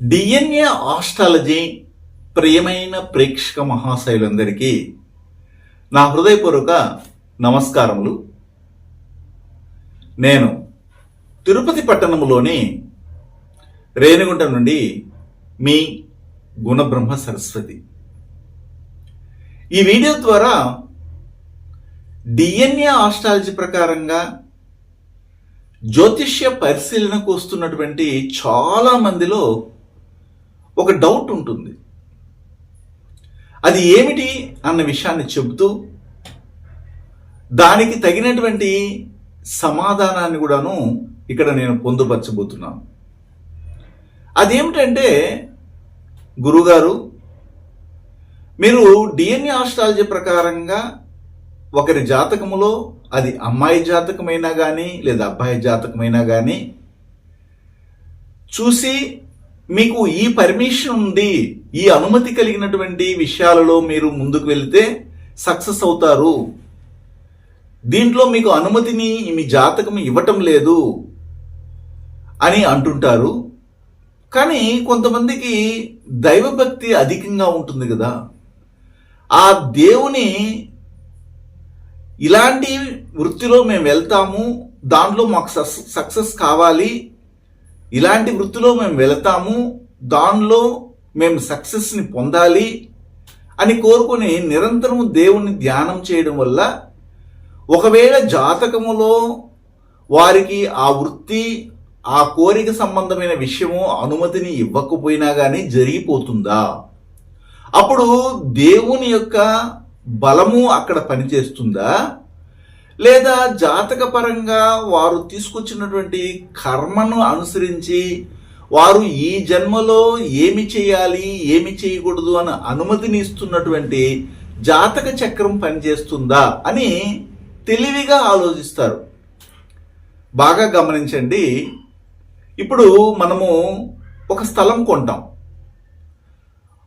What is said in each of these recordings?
DNA astrology ప్రియమైన ప్రేక్షక మహాశైలందరికీ నా హృదయపూర్వక నమస్కారములు. నేను తిరుపతి పట్టణంలోని రేణిగుంట నుండి మీ గుణబ్రహ్మ సరస్వతి. ఈ వీడియో ద్వారా డిఎన్ఏ ఆస్ట్రాలజీ ప్రకారంగా జ్యోతిష్య పరిశీలనకు వస్తున్నటువంటి చాలా మందిలో ఒక డౌట్ ఉంటుంది. అది ఏమిటి అన్న విషయాన్ని చెబుతూ దానికి తగినటువంటి సమాధానాన్ని కూడాను ఇక్కడ నేను పొందుపరచబోతున్నాను. అదేమిటంటే గురుగారు మీరు డిఎన్ఏ ఆస్ట్రాలజీ ప్రకారంగా ఒకరి జాతకములో అది అమ్మాయి జాతకమైనా కానీ లేదా అబ్బాయి జాతకమైనా కానీ చూసి మీకు ఈ పర్మిషన్ ఉంది ఈ అనుమతి కలిగినటువంటి విషయాలలో మీరు ముందుకు వెళితే సక్సెస్ అవుతారు. దీంట్లో మీకు అనుమతిని మీ జాతకం ఇవ్వటం లేదు అని అంటుంటారు. కానీ కొంతమందికి దైవభక్తి అధికంగా ఉంటుంది కదా. ఆ దేవుని ఇలాంటి వృత్తిలో మేము వెళ్తాము దాంట్లో మాకు సక్సెస్ కావాలి ఇలాంటి వృత్తిలో మేము వెళతాము దానిలో మేము సక్సెస్ని పొందాలి అని కోరుకొని నిరంతరము దేవుణ్ణి ధ్యానం చేయడం వల్ల ఒకవేళ జాతకములో వారికి ఆ వృత్తి ఆ కోరిక సంబంధమైన విషయము అనుమతిని ఇవ్వకపోయినా కానీ జరిగిపోతుందా? అప్పుడు దేవుని యొక్క బలము అక్కడ పనిచేస్తుందా? లేదా జాతక పరంగా వారు తీసుకొచ్చినటువంటి కర్మను అనుసరించి వారు ఈ జన్మలో ఏమి చేయాలి ఏమి చేయకూడదు అని అనుమతిని ఇస్తున్నటువంటి జాతక చక్రం పనిచేస్తుందా అని తెలివిగా ఆలోచిస్తారు. బాగా గమనించండి. ఇప్పుడు మనము ఒక స్థలం కొంటాం.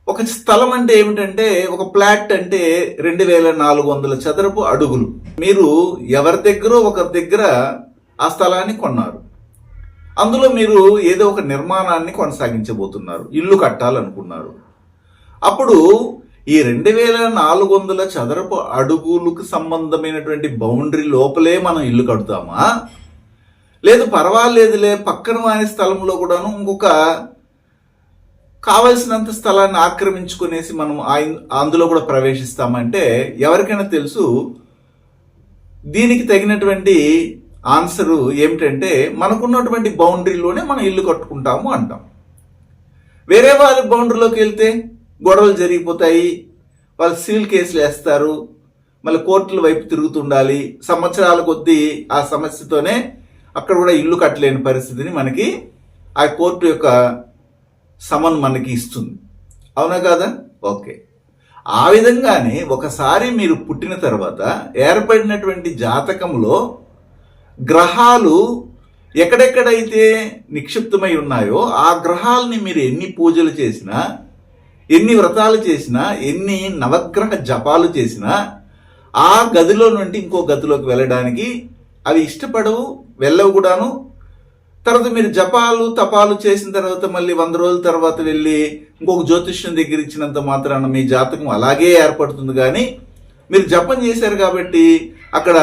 ఒక స్థలం అంటే ఏమిటంటే ఒక ప్లాట్ అంటే రెండు వేల నాలుగు వందల చదరపు అడుగులు. మీరు ఎవరి దగ్గర ఒకరి దగ్గర ఆ స్థలాన్ని కొన్నారు. అందులో మీరు ఏదో ఒక నిర్మాణాన్ని కొనసాగించబోతున్నారు. ఇల్లు కట్టాలనుకున్నారు. అప్పుడు ఈ రెండు వేల నాలుగు వందల చదరపు అడుగులకు సంబంధమైనటువంటి బౌండరీ లోపలే మనం ఇల్లు కడతామా? లేదు పర్వాలేదులే పక్కన వాని స్థలంలో కూడాను ఇంకొక కావలసినంత స్థలాన్ని ఆక్రమించుకునేసి మనం అందులో కూడా ప్రవేశిస్తామంటే ఎవరికైనా తెలుసు దీనికి తగినటువంటి ఆన్సరు ఏమిటంటే మనకున్నటువంటి బౌండరీలోనే మనం ఇల్లు కట్టుకుంటాము అంటాం. వేరే వాళ్ళ బౌండరీలోకి వెళ్తే గొడవలు జరిగిపోతాయి వాళ్ళు సివిల్ కేసులు వేస్తారు మళ్ళీ కోర్టుల వైపు తిరుగుతుండాలి సంవత్సరాల కొద్దీ ఆ సమస్యతోనే అక్కడ కూడా ఇల్లు కట్టలేని పరిస్థితిని మనకి ఆ కోర్టు యొక్క సమన్ మనకి ఇస్తుంది. అవునా కాదా? ఓకే. ఆ విధంగానే ఒకసారి మీరు పుట్టిన తర్వాత ఏర్పడినటువంటి జాతకంలో గ్రహాలు ఎక్కడెక్కడైతే నిక్షిప్తమై ఉన్నాయో ఆ గ్రహాలని మీరు ఎన్ని పూజలు చేసినా ఎన్ని వ్రతాలు చేసినా ఎన్ని నవగ్రహ జపాలు చేసినా ఆ గదిలో నుండి ఇంకో గదిలోకి వెళ్ళడానికి అవి ఇష్టపడవు వెళ్ళవు కూడాను. తర్వాత మీరు జపాలు తపాలు చేసిన తర్వాత మళ్ళీ వంద రోజుల తర్వాత వెళ్ళి ఇంకొక జ్యోతిష్యం దగ్గర ఇచ్చినంత మాత్రాన మీ జాతకం అలాగే ఏర్పడుతుంది. కానీ మీరు జపం చేశారు కాబట్టి అక్కడ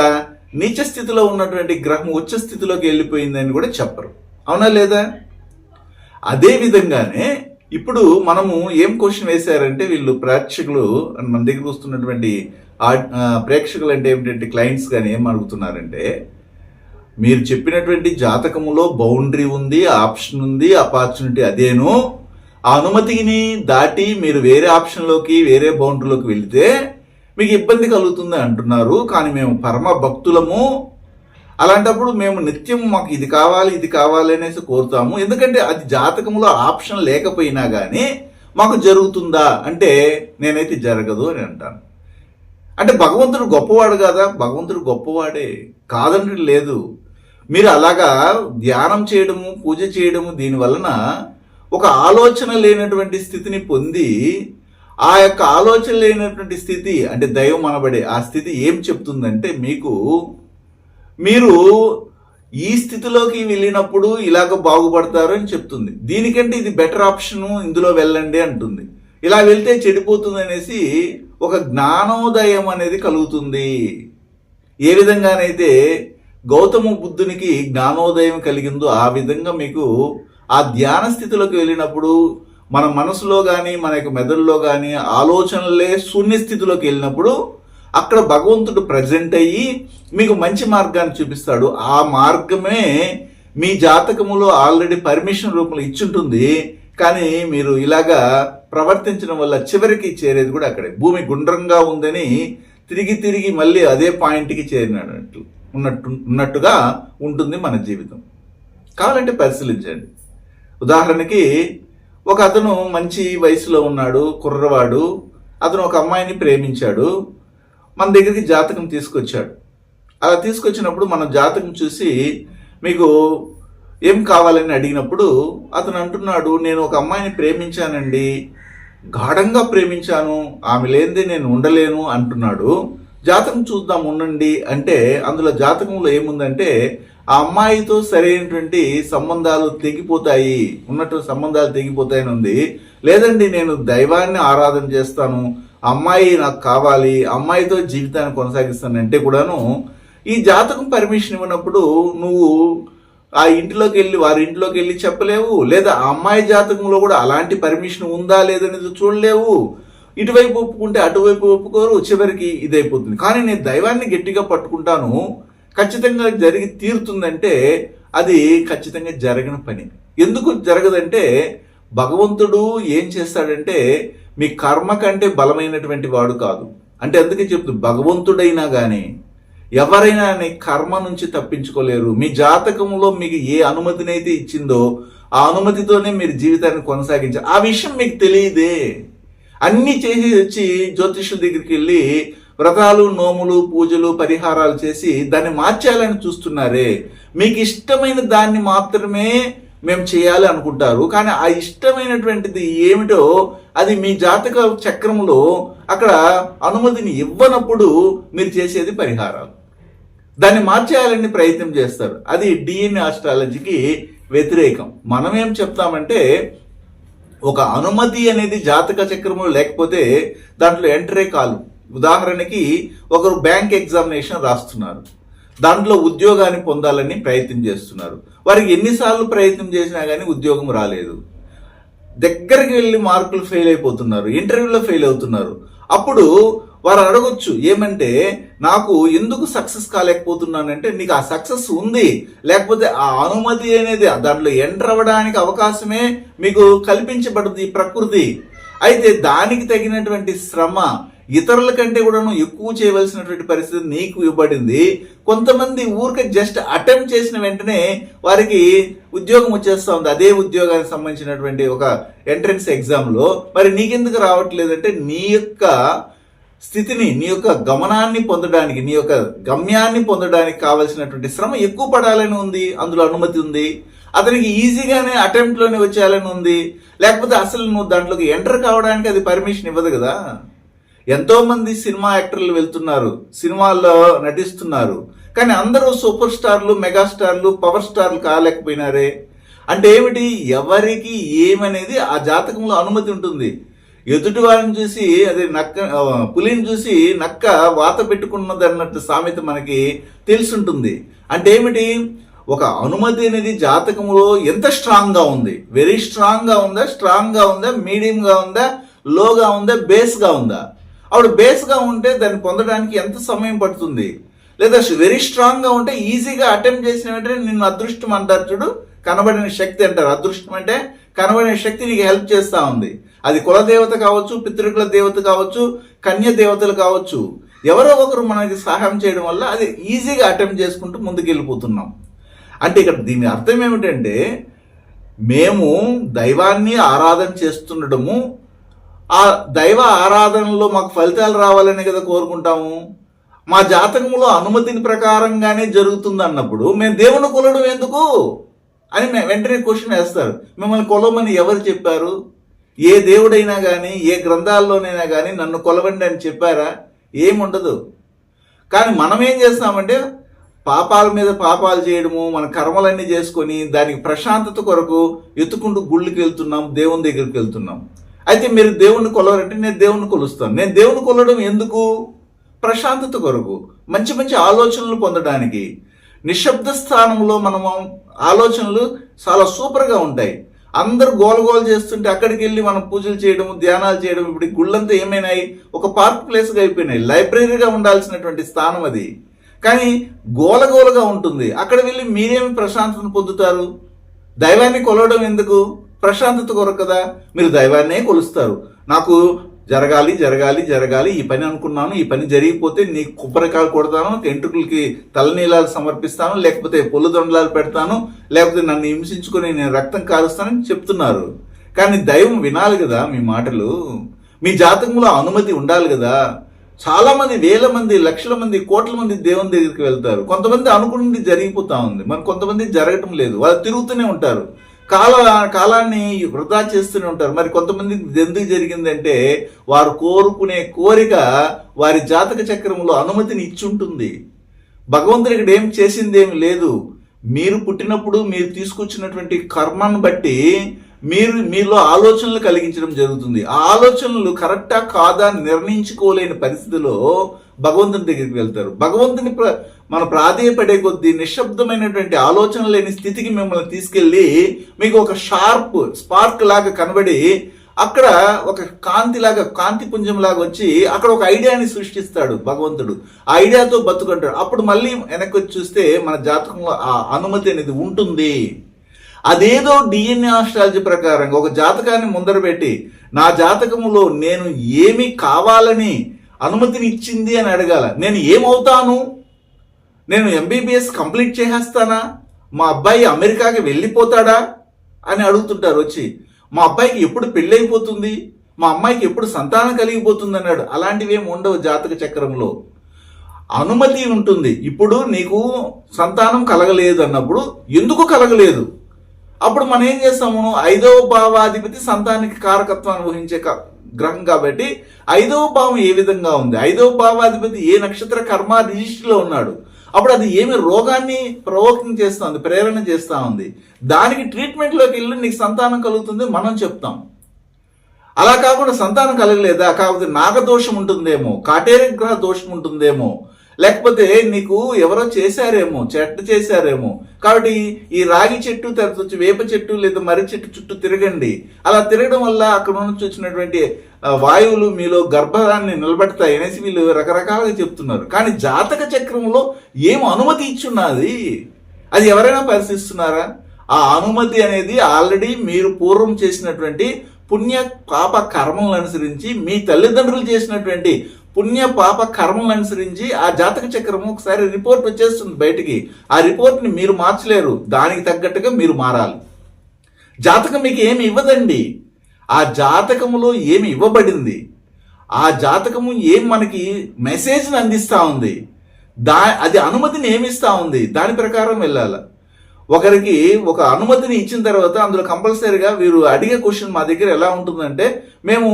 నీచ స్థితిలో ఉన్నటువంటి గ్రహం ఉచ్చ స్థితిలోకి వెళ్ళిపోయిందని కూడా చెప్పరు. అవునా లేదా? అదే విధంగానే ఇప్పుడు మనము ఏం క్వశ్చన్ వేశారంటే వీళ్ళు ప్రేక్షకులు మన దగ్గర వస్తున్నటువంటి ఆ, ప్రేక్షకులు అంటే ఏమిటంటే క్లయింట్స్ కానీ ఏం అడుగుతున్నారంటే మీరు చెప్పినటువంటి జాతకములో బౌండరీ ఉంది ఆప్షన్ ఉంది ఆపర్చునిటీ అదేను. ఆ అనుమతిని దాటి మీరు వేరే ఆప్షన్లోకి వేరే బౌండరీలోకి వెళితే మీకు ఇబ్బంది కలుగుతుంది అంటున్నారు. కానీ మేము పరమ భక్తులము. అలాంటప్పుడు మేము నిత్యం మాకు ఇది కావాలి ఇది కావాలి అనేసి కోరుతాము. ఎందుకంటే అది జాతకంలో ఆప్షన్ లేకపోయినా కానీ మాకు జరుగుతుందా అంటే నేనైతే జరగదు అని అంటాను. అంటే భగవంతుడు గొప్పవాడు కదా భగవంతుడు గొప్పవాడే. కాదని లేదు. మీరు అలాగా ధ్యానం చేయడము పూజ చేయడము దీని వలన ఒక ఆలోచన లేనటువంటి స్థితిని పొంది ఆ యొక్క ఆలోచన లేనటువంటి స్థితి అంటే దైవం అనబడే ఆ స్థితి ఏం చెప్తుందంటే మీకు మీరు ఈ స్థితిలోకి వెళ్ళినప్పుడు ఇలాగ బాగుపడతారు అని చెప్తుంది. దీనికంటే ఇది బెటర్ ఆప్షన్ ఇందులో వెళ్ళండి అంటుంది. ఇలా వెళ్తే చెడిపోతుంది అనేసి ఒక జ్ఞానోదయం అనేది కలుగుతుంది. ఏ విధంగానైతే గౌతమ బుద్ధునికి జ్ఞానోదయం కలిగిందో ఆ విధంగా మీకు ఆ ధ్యాన స్థితిలోకి వెళ్ళినప్పుడు మన మనసులో కానీ మన యొక్క మెదడులో కానీ ఆలోచనలే శూన్యస్థితిలోకి వెళ్ళినప్పుడు అక్కడ భగవంతుడు ప్రజెంట్ అయ్యి మీకు మంచి మార్గాన్ని చూపిస్తాడు. ఆ మార్గమే మీ జాతకములో ఆల్రెడీ పర్మిషన్ రూపంలో ఇచ్చుంటుంది. కానీ మీరు ఇలాగా ప్రవర్తించడం వల్ల చివరికి చేరేది కూడా అక్కడే. భూమి గుండ్రంగా ఉందని తిరిగి తిరిగి మళ్ళీ అదే పాయింట్కి చేరినట్టు ఉన్నట్టు ఉన్నట్టుగా ఉంటుంది మన జీవితం. కావాలంటే పరిశీలించండి. ఉదాహరణకి ఒక అతను మంచి వయసులో ఉన్నాడు కుర్రవాడు అతను ఒక అమ్మాయిని ప్రేమించాడు మన దగ్గరికి జాతకం తీసుకొచ్చాడు. అలా తీసుకొచ్చినప్పుడు మన జాతకం చూసి మీకు ఏం కావాలని అడిగినప్పుడు అతను అంటున్నాడు నేను ఒక అమ్మాయిని ప్రేమించానండి గాఢంగా ప్రేమించాను ఆమె లేనిదే నేను ఉండలేను అంటున్నాడు. జాతకం చూద్దాం ఉండండి అంటే అందులో జాతకంలో ఏముందంటే ఆ అమ్మాయితో సరైనటువంటి సంబంధాలు తెగిపోతాయి ఉన్నట్టు సంబంధాలు తెగిపోతాయని ఉంది. లేదండి నేను దైవాన్ని ఆరాధన చేస్తాను అమ్మాయి నాకు కావాలి అమ్మాయితో జీవితాన్ని కొనసాగిస్తానంటే కూడాను ఈ జాతకం పర్మిషన్ ఇవ్వనప్పుడు నువ్వు ఆ ఇంటిలోకి వెళ్ళి వారి ఇంట్లోకి వెళ్ళి చెప్పలేవు లేదా ఆ అమ్మాయి జాతకంలో కూడా అలాంటి పర్మిషన్ ఉందా లేదనేది చూడలేవు. ఇటువైపు ఒప్పుకుంటే అటువైపు ఒప్పుకోరు చివరికి ఇదైపోతుంది. కానీ నేను దైవాన్ని గట్టిగా పట్టుకుంటాను. ఖచ్చితంగా జరిగి తీరుతుందంటే అది ఖచ్చితంగా జరగని పని. ఎందుకు జరగదంటే భగవంతుడు ఏం చేస్తాడంటే మీ కర్మ కంటే బలమైనటువంటి వాడు కాదు. అంటే అందుకే చెప్తుంది భగవంతుడైనా కానీ ఎవరైనా కర్మ నుంచి తప్పించుకోలేరు. మీ జాతకంలో మీకు ఏ అనుమతినైతే ఇచ్చిందో ఆ అనుమతితోనే మీరు జీవితాన్ని కొనసాగించారు ఆ విషయం మీకు తెలియదే. అన్నీ చేసి వచ్చి జ్యోతిష్యుల దగ్గరికి వెళ్ళి వ్రతాలు నోములు పూజలు పరిహారాలు చేసి దాన్ని మార్చేయాలని చూస్తున్నారే. మీకు ఇష్టమైన దాన్ని మాత్రమే మేము చేయాలి అనుకుంటారు. కానీ ఆ ఇష్టమైనటువంటిది ఏమిటో అది మీ జాతక చక్రంలో అక్కడ అనుమతిని ఇవ్వనప్పుడు మీరు చేసేది పరిహారాలు. దాన్ని మార్చేయాలని ప్రయత్నం చేస్తారు. అది డిఎన్ఏ ఆస్ట్రాలజీకి వ్యతిరేకం. మనం ఏం చెప్తామంటే ఒక అనుమతి అనేది జాతక చక్రంలో లేకపోతే దాంట్లో ఎంటరే కాదు. ఉదాహరణకి ఒకరు బ్యాంక్ ఎగ్జామినేషన్ రాస్తున్నారు. దాంట్లో ఉద్యోగాన్ని పొందాలని ప్రయత్నం చేస్తున్నారు. వారికి ఎన్నిసార్లు ప్రయత్నం చేసినా కానీ ఉద్యోగం రాలేదు. దగ్గరికి వెళ్ళి మార్కులు ఫెయిల్ అయిపోతున్నారు. ఇంటర్వ్యూలో ఫెయిల్ అవుతున్నారు. అప్పుడు వారు అడగొచ్చు ఏమంటే నాకు ఎందుకు సక్సెస్ కాలేకపోతున్నానంటే నీకు ఆ సక్సెస్ ఉంది. లేకపోతే ఆ అనుమతి అనేది దాంట్లో ఎంటర్ అవ్వడానికి అవకాశమే మీకు కల్పించబడుతుంది ప్రకృతి. అయితే దానికి తగినటువంటి శ్రమ ఇతరుల కంటే కూడాను ఎక్కువ చేయవలసినటువంటి పరిస్థితి నీకు ఇవ్వబడింది. కొంతమంది ఊరికే జస్ట్ అటెంప్ట్ చేసిన వెంటనే వారికి ఉద్యోగం వచ్చేస్తుంది అదే ఉద్యోగానికి సంబంధించినటువంటి ఒక ఎంట్రన్స్ ఎగ్జామ్లో. మరి నీకెందుకు రావట్లేదంటే నీ యొక్క స్థితిని నీ యొక్క గమనాన్ని పొందడానికి నీ యొక్క గమ్యాన్ని పొందడానికి కావలసినటువంటి శ్రమ ఎక్కువ పడాలని ఉంది అందులో అనుమతి ఉంది. అతనికి ఈజీగానే అటెంప్ట్లోనే వచ్చేయాలని ఉంది. లేకపోతే అసలు నువ్వు దాంట్లోకి ఎంటర్ కావడానికి అది పర్మిషన్ ఇవ్వదు కదా. ఎంతోమంది సినిమా యాక్టర్లు వెళ్తున్నారు సినిమాల్లో నటిస్తున్నారు. కానీ అందరూ సూపర్ స్టార్లు మెగాస్టార్లు పవర్ స్టార్లు కాలేకపోయినారే. అంటే ఏమిటి? ఎవరికి ఏమనేది ఆ జాతకంలో అనుమతి ఉంటుంది. ఎదుటి వారిని చూసి అది నక్క పులిని చూసి నక్క వాత పెట్టుకున్నది అన్నట్టు సామెత మనకి తెలుసుంటుంది. అంటే ఏమిటి? ఒక అనుమతి అనేది జాతకంలో ఎంత స్ట్రాంగ్గా ఉంది? వెరీ స్ట్రాంగ్గా ఉందా? స్ట్రాంగ్గా ఉందా? మీడియంగా ఉందా? లోగా ఉందా? బేస్గా ఉందా? ఆవిడ బేస్గా ఉంటే దాన్ని పొందడానికి ఎంత సమయం పడుతుంది? లేదా వెరీ స్ట్రాంగ్గా ఉంటే ఈజీగా అటెంప్ట్ చేసిన వెంటనే నిన్ను అదృష్టం అంటారు చూడు. కనబడిన శక్తి అంటారు. అదృష్టం అంటే కనబడిన శక్తి నీకు హెల్ప్ చేస్తూ ఉంది. అది కులదేవత కావచ్చు పితృకుల దేవత కావచ్చు కన్య దేవతలు కావచ్చు. ఎవరో ఒకరు మనకి సహాయం చేయడం వల్ల అది ఈజీగా అటెంప్ట్ చేసుకుంటూ ముందుకు వెళ్ళిపోతున్నాం అంటే ఇక్కడ దీని అర్థం ఏమిటంటే మేము దైవాన్ని ఆరాధన చేస్తుండడము ఆ దైవ ఆరాధనలో మాకు ఫలితాలు రావాలని కదా కోరుకుంటాము. మా జాతకంలో అనుమతిని ప్రకారంగానే జరుగుతుంది అన్నప్పుడు మేము దేవుని కొలడం ఎందుకు? అని వెంటనే క్వశ్చన్ వేస్తారు. మిమ్మల్ని కొలవమని ఎవరు చెప్పారు? ఏ దేవుడైనా కానీ ఏ గ్రంథాల్లోనైనా కానీ నన్ను కొలవండి అని చెప్పారా? ఏముండదు. కానీ మనం ఏం చేస్తామంటే పాపాల మీద పాపాలు చేయడము మన కర్మలన్నీ చేసుకొని దానికి ప్రశాంతత కొరకు ఎత్తుకుంటూ గుళ్ళకి వెళ్తున్నాం దేవుని దగ్గరికి వెళ్తున్నాం. అయితే మీరు దేవుణ్ణి కొలవరంటే నేను దేవుణ్ణి కొలుస్తాను. నేను దేవుని కొలవడం ఎందుకు? ప్రశాంతత కొరకు. మంచి మంచి ఆలోచనలు పొందడానికి. నిశ్శబ్ద స్థానంలో మనము ఆలోచనలు చాలా సూపర్గా ఉంటాయి. అందరూ గోల గోల చేస్తుంటే అక్కడికి వెళ్ళి మనం పూజలు చేయడం ధ్యానాలు చేయడం ఇప్పుడు గుళ్ళంతా ఏమైనాయి? ఒక పార్క్ ప్లేస్గా అయిపోయినాయి. లైబ్రరీగా ఉండాల్సినటువంటి స్థానం అది. కానీ గోలగోలగా ఉంటుంది. అక్కడ వెళ్ళి మీరేమి ప్రశాంతతను పొందుతారు? దైవాన్ని కొలవడం ఎందుకు? ప్రశాంతత కొరకు కదా? మీరు దైవాన్నే కొలుస్తారు. నాకు జరగాలి జరగాలి జరగాలి. ఈ పని అనుకున్నాను ఈ పని జరిగిపోతే నీ కుబ్బరికాయలు కొడతాను ఎంట్రుకులకి తలనీలాలు సమర్పిస్తాను లేకపోతే పొల్లు దొండలాలు పెడతాను లేకపోతే నన్ను హింసించుకొని నేను రక్తం కారుస్తానని చెప్తున్నారు. కానీ దైవం వినాలి కదా మీ మాటలు. మీ జాతకంలో అనుమతి ఉండాలి కదా. చాలామంది వేల మంది లక్షల మంది కోట్ల మంది దేవుని దగ్గరికి వెళ్తారు. కొంతమంది అనుకున్నది జరిగిపోతా ఉంది. మరి కొంతమంది జరగటం లేదు. వాళ్ళు తిరుగుతూనే ఉంటారు. కాల కాలాన్ని వృధా చేస్తూనే ఉంటారు. మరి కొంతమంది ఎందుకు జరిగిందంటే వారు కోరుకునే కోరిక వారి జాతక చక్రంలో అనుమతిని ఇచ్చుంటుంది. భగవంతుడు ఇక్కడ ఏం చేసింది ఏమి లేదు. మీరు పుట్టినప్పుడు మీరు తీసుకొచ్చినటువంటి కర్మను బట్టి మీరు మీలో ఆలోచనలు కలిగించడం జరుగుతుంది. ఆ ఆలోచనలు కరెక్టా కాదా అని నిర్ణయించుకోలేని పరిస్థితిలో భగవంతుని దగ్గరికి వెళ్తారు. భగవంతుని ప్ర మన ప్రాధేయపడే కొద్దీ నిశ్శబ్దమైనటువంటి ఆలోచన లేని స్థితికి మిమ్మల్ని తీసుకెళ్ళి మీకు ఒక షార్ప్ స్పార్క్ లాగా కనబడి అక్కడ ఒక కాంతి లాగా కాంతి పుంజం లాగా వచ్చి అక్కడ ఒక ఐడియాని సృష్టిస్తాడు భగవంతుడు. ఆ ఐడియాతో బతుకుంటాడు. అప్పుడు మళ్ళీ వెనక్కి వచ్చి చూస్తే మన జాతకంలో ఆ అనుమతి అనేది ఉంటుంది. అదేదో డిఎన్ఏ ఆస్ట్రాలజీ ప్రకారంగా ఒక జాతకాన్ని ముందర పెట్టి నా జాతకంలో నేను ఏమి కావాలని అనుమతిని ఇచ్చింది అని అడగాల. నేను ఏమవుతాను? నేను ఎంబీబీఎస్ కంప్లీట్ చేసేస్తానా? మా అబ్బాయి అమెరికాకి వెళ్ళిపోతాడా? అని అడుగుతుంటారు వచ్చి. మా అబ్బాయికి ఎప్పుడు పెళ్ళైపోతుంది? మా అమ్మాయికి ఎప్పుడు సంతానం కలిగిపోతుంది అన్నాడు. అలాంటివి ఏమి ఉండవు జాతక చక్రంలో. అనుమతి ఉంటుంది. ఇప్పుడు నీకు సంతానం కలగలేదు అన్నప్పుడు ఎందుకు కలగలేదు? అప్పుడు మనం ఏం చేస్తాము? ఐదవ భావాధిపతి సంతానికి కారకత్వాన్ని వహించే గ్రహం కాబట్టి ఐదవ భావం ఏ విధంగా ఉంది? ఐదవ భావాధిపతి ఏ నక్షత్ర కర్మ రిజిస్టర్లో ఉన్నాడు? అప్పుడు అది ఏమి రోగాన్ని ప్రవోకింగ్ చేస్తా ఉంది ప్రేరణ చేస్తూ ఉంది. దానికి ట్రీట్మెంట్లోకి వెళ్ళి నీకు సంతానం కలుగుతుంది మనం చెప్తాం. అలా కాకుండా సంతానం కలగలేదా? కాకపోతే నాగదోషం ఉంటుందేమో కాటేరి గ్రహ దోషం ఉంటుందేమో లేకపోతే నీకు ఎవరో చేశారేమో చెట్టు చేశారేమో. కాబట్టి ఈ రాగి చెట్టు తర్వాత వచ్చి వేప చెట్టు లేదా మర్రి చెట్టు చుట్టూ తిరగండి. అలా తిరగడం వల్ల అక్కడ నుంచి వచ్చినటువంటి వాయువులు మీలో గర్భాన్ని నిలబెడతాయి అనేసి వీళ్ళు రకరకాలుగా చెప్తున్నారు. కానీ జాతక చక్రంలో ఏం అనుమతి ఇచ్చున్నది? అది ఎవరైనా పరిశీలిస్తున్నారా? ఆ అనుమతి అనేది ఆల్రెడీ మీరు పూర్వం చేసినటువంటి పుణ్య పాప కర్మలను అనుసరించి మీ తల్లిదండ్రులు చేసినటువంటి పుణ్య పాప కర్మలను అనుసరించి ఆ జాతక చక్రం ఒకసారి రిపోర్ట్ వచ్చేస్తుంది బయటికి. ఆ రిపోర్ట్ని మీరు మార్చలేరు. దానికి తగ్గట్టుగా మీరు మారాలి. జాతకం మీకు ఏమి ఇవ్వదండి. ఆ జాతకములో ఏమి ఇవ్వబడింది? ఆ జాతకము ఏం మనకి మెసేజ్ని అందిస్తూ ఉంది? దా అది అనుమతిని ఏమిస్తూ ఉంది? దాని ప్రకారం వెళ్ళాలి. ఒకరికి ఒక అనుమతిని ఇచ్చిన తర్వాత అందులో కంపల్సరీగా వీరు అడిగే క్వశ్చన్ మా దగ్గర ఎలా ఉంటుందంటే మేము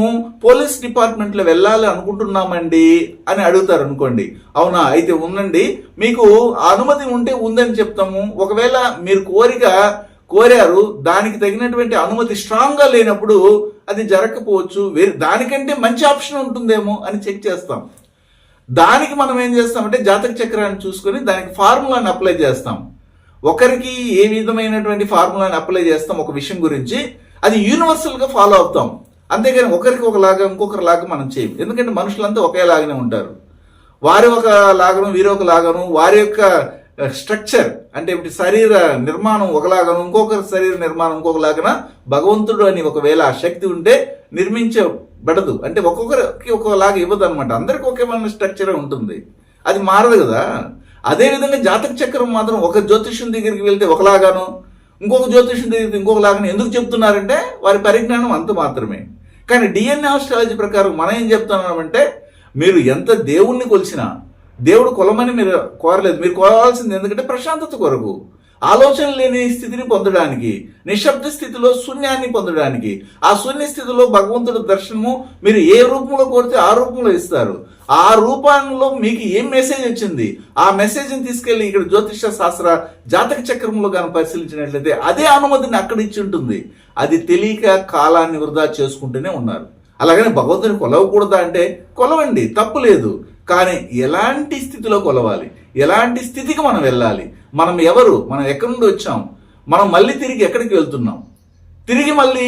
పోలీస్ డిపార్ట్మెంట్లో వెళ్ళాలి అనుకుంటున్నామండి అని అడుగుతారు అనుకోండి. అవునా? అయితే ఉందండి మీకు ఆ అనుమతి ఉంటే ఉందని చెప్తాము. ఒకవేళ మీరు కోరిక కోరారు దానికి తగినటువంటి అనుమతి స్ట్రాంగ్గా లేనప్పుడు అది జరగకపోవచ్చు. వేరే దానికంటే మంచి ఆప్షన్ ఉంటుందేమో అని చెక్ చేస్తాం. దానికి మనం ఏం చేస్తామంటే జాతక చక్రాన్ని చూసుకొని దానికి ఫార్ములాని అప్లై చేస్తాం. ఒకరికి ఏ విధమైనటువంటి ఫార్ములాని అప్లై చేస్తాం ఒక విషయం గురించి అది యూనివర్సల్గా ఫాలో అవుతాం. అంతేగాని ఒకరికి ఒకలాగా ఇంకొకరి లాగా మనం చేయం ఎందుకంటే మనుషులంతా ఒకేలాగానే ఉంటారు. వారి ఒక లాగను వీరి ఒక లాగను వారి యొక్క స్ట్రక్చర్ అంటే ఏమిటి? శరీర నిర్మాణం ఒకలాగా ఇంకొకరి శరీర నిర్మాణం ఇంకొకలాగన భగవంతుడు అని ఒకవేళ ఆ శక్తి ఉంటే నిర్మించబడదు. అంటే ఒక్కొక్కరికి ఒక్కొక్కలాగా ఇవ్వదు అనమాట అందరికి ఒకేమైన స్ట్రక్చరే ఉంటుంది. అది మారదు కదా. అదేవిధంగా జాతక చక్రం మాత్రం ఒక జ్యోతిష్యం దగ్గరికి వెళ్తే ఒకలాగాను ఇంకొక జ్యోతిష్యం దగ్గరికి ఇంకొకలాగాను ఎందుకు చెప్తున్నారంటే వారి పరిజ్ఞానం అంత మాత్రమే. కానీ డిఎన్ఏ ఆస్ట్రాలజీ ప్రకారం మనం ఏం చెప్తున్నామంటే మీరు ఎంత దేవుణ్ణి కొలిసినా దేవుడు కొలమని మీరు కోరలేదు. మీరు కోరాల్సింది ఎందుకంటే ప్రశాంతత కొరకు. ఆలోచన లేని స్థితిని పొందడానికి నిశ్శబ్ద స్థితిలో శూన్యాన్ని పొందడానికి ఆ శూన్య స్థితిలో భగవంతుడి దర్శనము మీరు ఏ రూపంలో కోరితే ఆ రూపంలో ఇస్తారు. ఆ రూపంలో మీకు ఏం మెసేజ్ వచ్చింది? ఆ మెసేజ్ని తీసుకెళ్ళి ఇక్కడ జ్యోతిష శాస్త్ర జాతక చక్రంలో కానీ పరిశీలించినట్లయితే అదే అనుమతిని అక్కడ ఇచ్చి ఉంటుంది. అది తెలియక కాలాన్ని వృధా చేసుకుంటూనే ఉన్నారు. అలాగనే భగవంతుని కొలవకూడదా అంటే కొలవండి. తప్పు లేదు. కానీ ఎలాంటి స్థితిలో కొలవాలి? ఎలాంటి స్థితికి మనం వెళ్ళాలి? మనం ఎవరు? మనం ఎక్కడి నుండి వచ్చాం? మనం మళ్ళీ తిరిగి ఎక్కడికి వెళ్తున్నాం? తిరిగి మళ్ళీ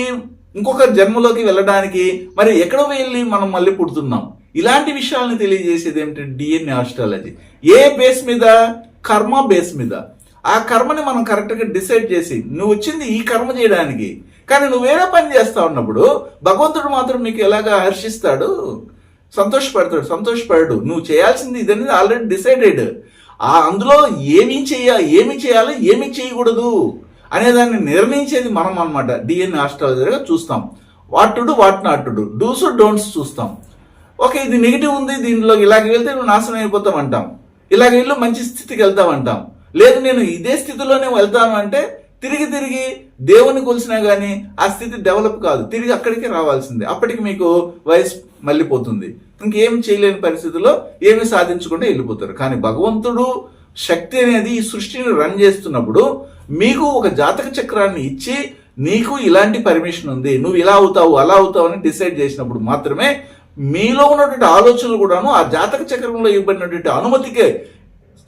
ఇంకొక జన్మలోకి వెళ్ళడానికి మరి ఎక్కడ వెళ్ళి మనం మళ్ళీ పుడుతున్నాం? ఇలాంటి విషయాలను తెలియజేసేది ఏమిటంటే డిఎన్ఏ ఆస్ట్రాలజీ ఏ బేస్ మీద? కర్మ బేస్ మీద. ఆ కర్మని మనం కరెక్ట్గా డిసైడ్ చేసి నువ్వు వచ్చింది ఈ కర్మ చేయడానికి. కానీ నువ్వు వేరే పని చేస్తా ఉన్నప్పుడు భగవంతుడు మాత్రం నీకు ఎలాగా హర్షిస్తాడు? సంతోషపడతాడు సంతోషపడడు. నువ్వు చేయాల్సింది ఇదనేది ఆల్రెడీ డిసైడెడ్ ఆ అందులో ఏమి చేయ ఏమి చేయాలి ఏమి చేయకూడదు అనేదాన్ని నిర్ణయించేది మనం అనమాట డిఎన్ఏ ఆస్ట్రాలజీగా చూస్తాం. What to do what not to do dos don'ts చూస్తాం. ఓకే ఇది నెగిటివ్ ఉంది దీనిలో ఇలాగ వెళ్తే నువ్వు నాశనం అయిపోతాం అంటాం. ఇలాగ వెళ్ళు మంచి స్థితికి వెళ్తాం అంటాం. లేదు నేను ఇదే స్థితిలోనే వెళ్తాను అంటే తిరిగి తిరిగి దేవుని కొలిసినా కానీ ఆ స్థితి డెవలప్ కాదు. తిరిగి అక్కడికి రావాల్సిందే. అప్పటికి మీకు వయసు మళ్ళీపోతుంది. ఇంకేం చేయలేని పరిస్థితిలో ఏమి సాధించకుండా వెళ్ళిపోతారు. కానీ భగవంతుడు శక్తి అనేది ఈ సృష్టిని రన్ చేస్తున్నప్పుడు మీకు ఒక జాతక చక్రాన్ని ఇచ్చి నీకు ఇలాంటి పర్మిషన్ ఉంది. నువ్వు ఇలా అవుతావు అలా అవుతావు అని డిసైడ్ చేసినప్పుడు మాత్రమే మీలో ఉన్నటువంటి ఆలోచనలు కూడాను ఆ జాతక చక్రంలో ఇవ్వబడినటువంటి అనుమతికే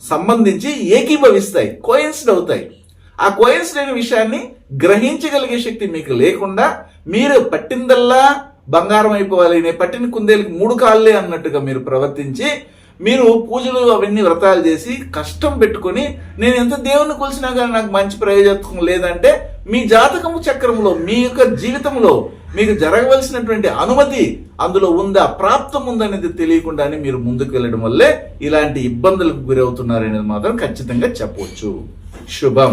సంబంధించి ఏకీభవిస్తాయి కోయిన్సిడ్ అవుతాయి. ఆ కోయిన్సిడ్ అయిన విషయాన్ని గ్రహించగలిగే శక్తి మీకు లేకుండా మీరు పట్టిందల్లా బంగారం అయిపోవాలి. నేను పట్టిన కుందేలకు మూడు కాళ్ళే అన్నట్టుగా మీరు ప్రవర్తించి మీరు పూజలు అవన్నీ వ్రతాలు చేసి కష్టం పెట్టుకొని నేను ఎంత దేవుని కొలిసినా కానీ నాకు మంచి ప్రయోజకం లేదంటే మీ జాతకము చక్రంలో మీ యొక్క జీవితంలో మీకు జరగవలసినటువంటి అనుమతి అందులో ఉందా ప్రాప్తం ఉందనేది తెలియకుండానే మీరు ముందుకు వెళ్ళడం వల్లే ఇలాంటి ఇబ్బందులకు గురవుతున్నారనేది మాత్రం ఖచ్చితంగా చెప్పవచ్చు శుభం.